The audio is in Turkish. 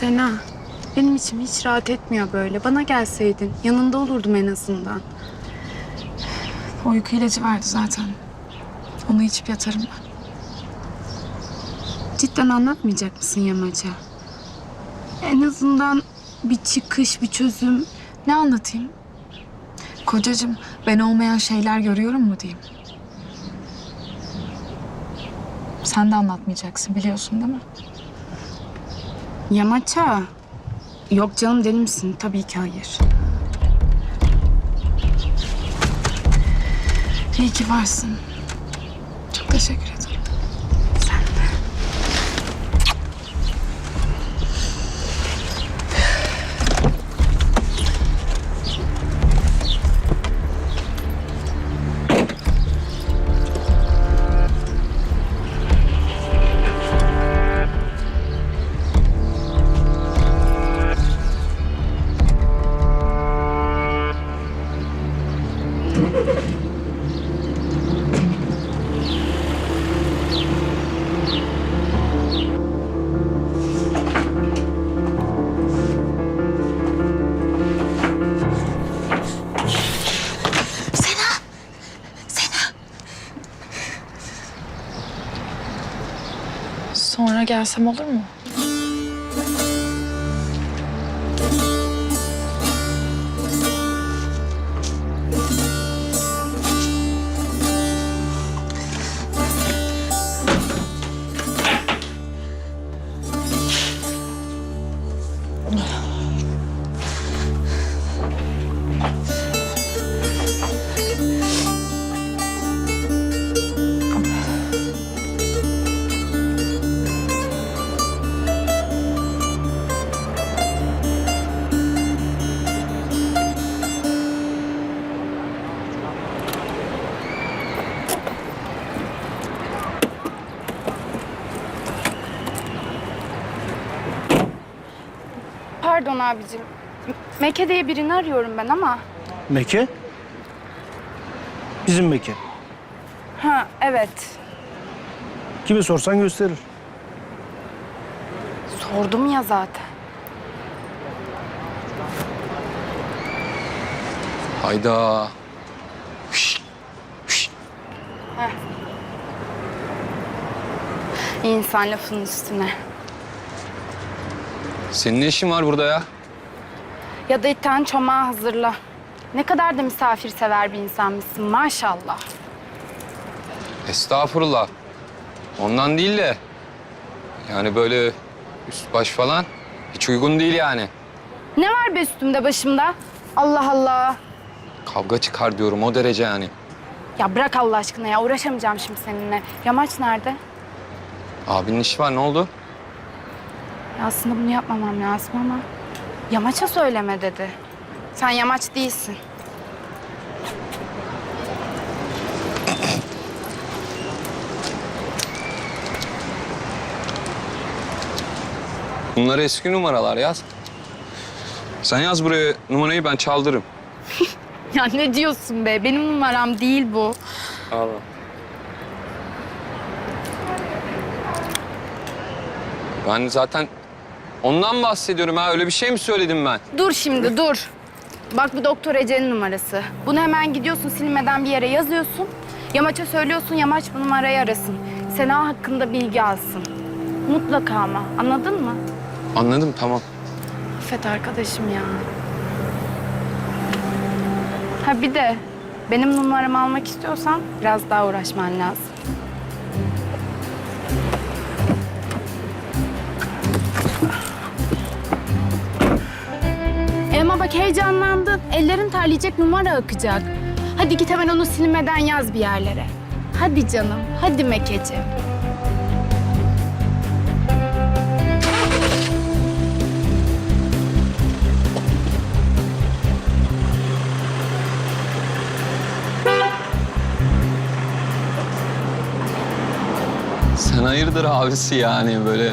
Sena, benim içim hiç rahat etmiyor böyle. Bana gelseydin, yanında olurdum en azından. Uyku ilacı verdi zaten. Onu içip yatarım ben. Cidden anlatmayacak mısın Yamaç'a? En azından bir çıkış, bir çözüm. Ne anlatayım? Kocacığım ben olmayan şeyler görüyorum mu diyeyim? Sen de anlatmayacaksın biliyorsun değil mi? Yamaç'a? Yok canım deli misin? Tabii ki hayır. İyi ki varsın. Çok teşekkür ederim. Sonra gelsem olur mu? Pardon abicim. Meke diye birini arıyorum ben ama. Meke? Bizim Meke. Ha evet. Kime sorsan gösterir. Sordum ya zaten. Hayda. İnsan lafının üstüne. Senin ne işin var burada ya? Ya da itten çomağı hazırla. Ne kadar da misafirsever bir insanmışsın maşallah. Estağfurullah. Ondan değil de. Yani böyle üst baş falan hiç uygun değil yani. Ne var be üstümde başımda? Allah Allah. Kavga çıkar diyorum o derece yani. Ya bırak Allah aşkına ya uğraşamayacağım şimdi seninle. Yamaç nerede? Abinin işi var ne oldu? Aslında bunu yapmamam lazım ama Yamaç'a söyleme dedi. Sen Yamaç değilsin. Bunlar eski numaralar yaz. Sen yaz buraya numarayı ben çaldırırım. Ya ne diyorsun be? Benim numaram değil bu. Allah. Ben zaten ondan bahsediyorum ha. Öyle bir şey mi söyledim ben? Dur şimdi dur. Bak bu doktor Ece'nin numarası. Bunu hemen gidiyorsun silmeden bir yere yazıyorsun. Yamaç'a söylüyorsun Yamaç bu numarayı arasın. Sena hakkında bilgi alsın. Mutlaka ama anladın mı? Anladım tamam. Affet arkadaşım ya. Ha bir de benim numaramı almak istiyorsan biraz daha uğraşman lazım. Bak heyecanlandın. Ellerin terleyecek numara akacak. Hadi git hemen onu silmeden yaz bir yerlere. Hadi canım, hadi Mekeciğim. Sen hayırdır abisi yani böyle